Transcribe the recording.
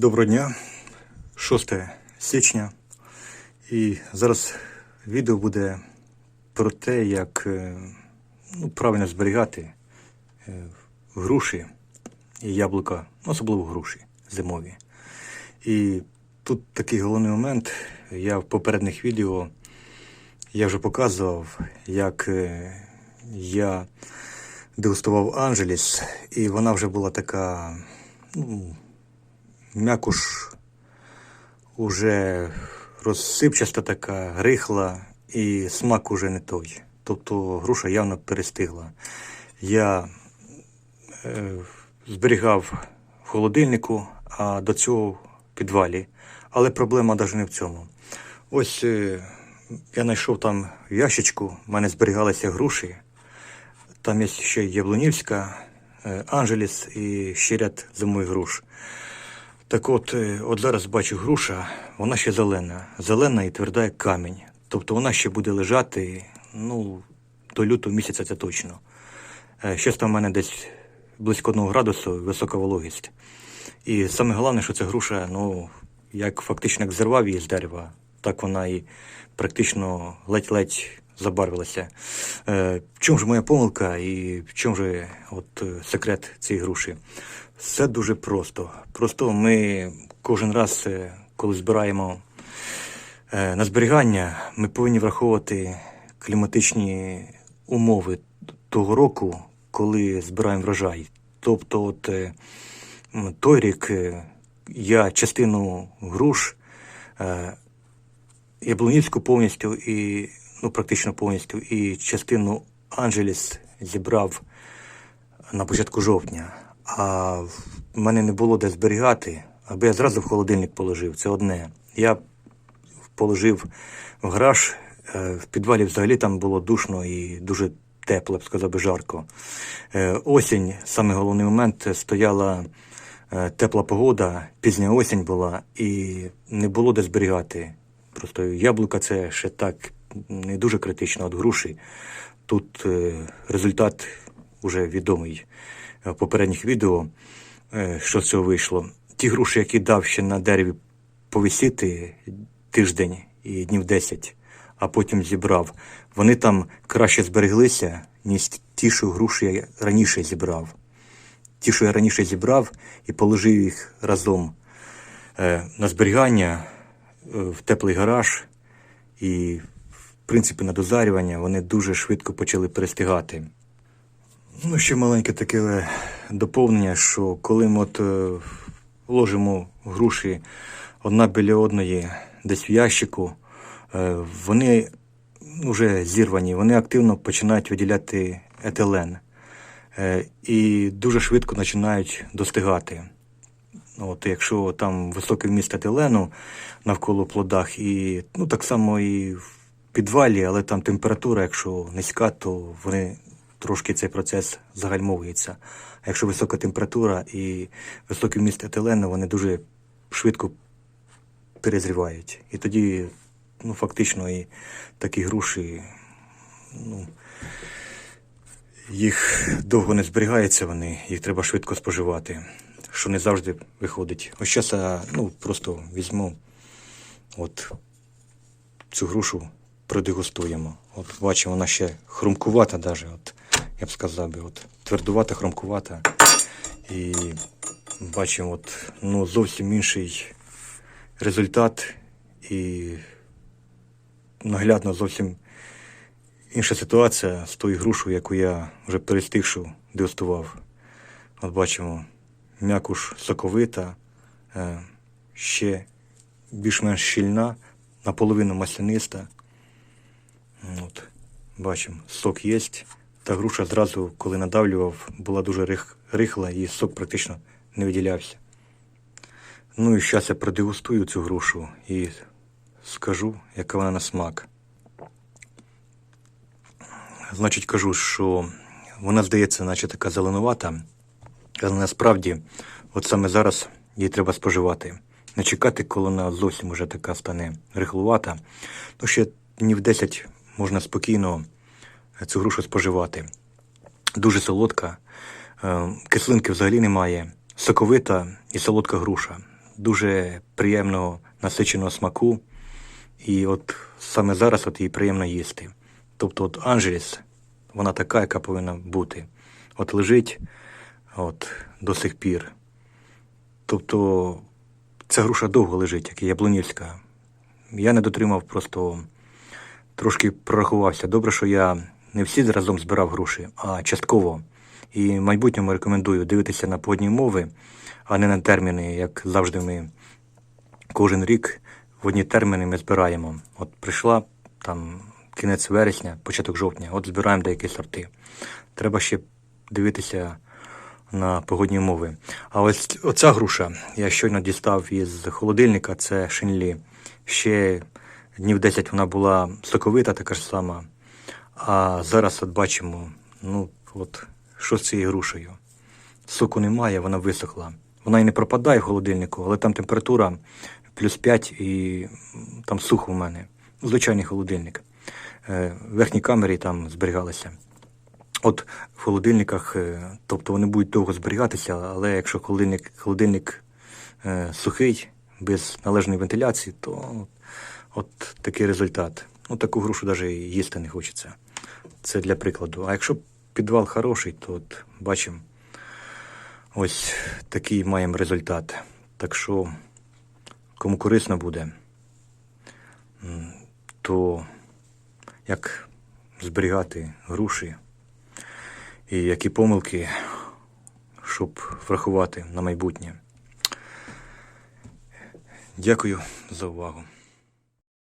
Доброго дня, 6 січня. І зараз відео буде про те, як е, ну, правильно зберігати е, груші і яблука, особливо груші зимові. І тут такий головний момент. Я в попередніх відео я вже показував, як е, я дегустував Анджеліс, і вона вже була така, ну, м'якуш уже розсипчаста така, рихла, і смак уже не той. Тобто груша явно перестигла. Я е, зберігав в холодильнику, а до цього в підвалі. Але проблема навіть не в цьому. Ось е, я знайшов там ящичку, в мене зберігалися груші. Там є ще Яблунівська, е, Анджеліс і ще ряд зимових груш. Так от, е, от зараз бачу груша, вона ще зелена. Зелена і тверда, як камінь. Тобто вона ще буде лежати, ну, до лютого місяця це точно. Е, Щось там в мене десь близько 1 градусу, висока вологість. І саме головне, що ця груша, ну, як фактично як зірвав її з дерева, так вона і практично ледь-ледь забарвилася. Е, в чому ж моя помилка і в чому ж от, секрет цієї груші? Все дуже просто. Просто ми кожен раз, е, коли збираємо е, на зберігання, ми повинні враховувати кліматичні умови того року, коли збираємо врожай. Тобто, от е, той рік я частину груш Яблунівську повністю і ну, практично повністю, і частину Анджеліс зібрав на початку жовтня. А в мене не було де зберігати, аби я зразу в холодильник положив. Це одне. Я положив в гараж. е, В підвалі взагалі там було душно і дуже тепло, б сказав би, жарко. Е, Осінь, саме головний момент, стояла е, тепла погода, пізня осінь була, і не було де зберігати. Просто яблука це ще так не дуже критично від груші. Тут результат вже відомий в попередніх відео, е, що з цього вийшло. Ті груші, які дав ще на дереві повисіти тиждень і днів 10, а потім зібрав, вони там краще збереглися, ніж ті, що груші я раніше зібрав. Ті, що я раніше зібрав і положив їх разом е, на зберігання е, в теплий гараж, і, в принципі, на дозарювання вони дуже швидко почали перестигати. Ну, ще маленьке таке е, доповнення, що коли ми от е, ложимо груші одна біля одної десь в ящику, е, вони вже зірвані, вони активно починають виділяти етилен. І дуже швидко починають достигати. От, якщо там високий вміст етилену навколо плодах, і ну, так само і в підвалі, але там температура, якщо низька, то вони трошки цей процес загальмовується. А якщо висока температура і високий вміст етилену, вони дуже швидко перезрівають. І тоді, ну, фактично, і такі груші, ну, їх довго не зберігається, вони, їх треба швидко споживати, що не завжди виходить. Ось зараз ну, просто візьму от цю грушу, продегустуємо. От бачимо, вона ще хрумкувата, даже, от, я б сказав би, от, твердувата, хрумкувата. І бачимо, от, ну, зовсім інший результат і наглядно зовсім інша ситуація з тою грушою, яку я вже перестигшу дегустував. От бачимо, м'якуш соковита, е, ще більш-менш щільна, наполовину масляниста. От, бачимо, сок є. Та груша зразу, коли надавлював, була дуже рих, рихла і сок практично не виділявся. Ну і зараз я продегустую цю грушу і скажу, яка вона на смак. Значить, кажу, що вона здається, наче така зеленувата, але насправді, от саме зараз її треба споживати. Не чекати, коли вона зовсім уже така стане рихлувата. Ну, ще днів 10 можна спокійно цю грушу споживати. Дуже солодка, е, кислинки взагалі немає, соковита і солодка груша. дуже приємного насиченого смаку. І от саме зараз от її приємно їсти. Тобто, от Анжеліс, вона така, яка повинна бути. От лежить от, до сих пір. Тобто, ця груша довго лежить, як і яблунівська. Я не дотримав просто трошки прорахувався. Добре, що я не всі разом збирав груші, а частково. І в майбутньому рекомендую дивитися на погодні умови, а не на терміни, як завжди ми кожен рік в одні терміни ми збираємо. От прийшла там кінець вересня, початок жовтня, от збираємо деякі сорти. Треба ще дивитися на погодні умови. А ось оця груша, я щойно дістав із холодильника, це шинлі. Ще днів 10 вона була соковита, така ж сама. А зараз от бачимо, ну от що з цією грушею. Соку немає, вона висохла. Вона і не пропадає в холодильнику, але там температура плюс 5 і там сухо в мене. Звичайний холодильник. Е, В верхній камері там зберігалися. От в холодильниках, е, тобто вони будуть довго зберігатися, але якщо холодильник, холодильник е, сухий, без належної вентиляції, то от такий результат. Ну, таку грушу навіть їсти не хочеться. Це для прикладу. А якщо підвал хороший, то от бачимо, ось такий маємо результат. Так що, кому корисно буде, то як зберігати груші і які помилки, щоб врахувати на майбутнє. Дякую за увагу.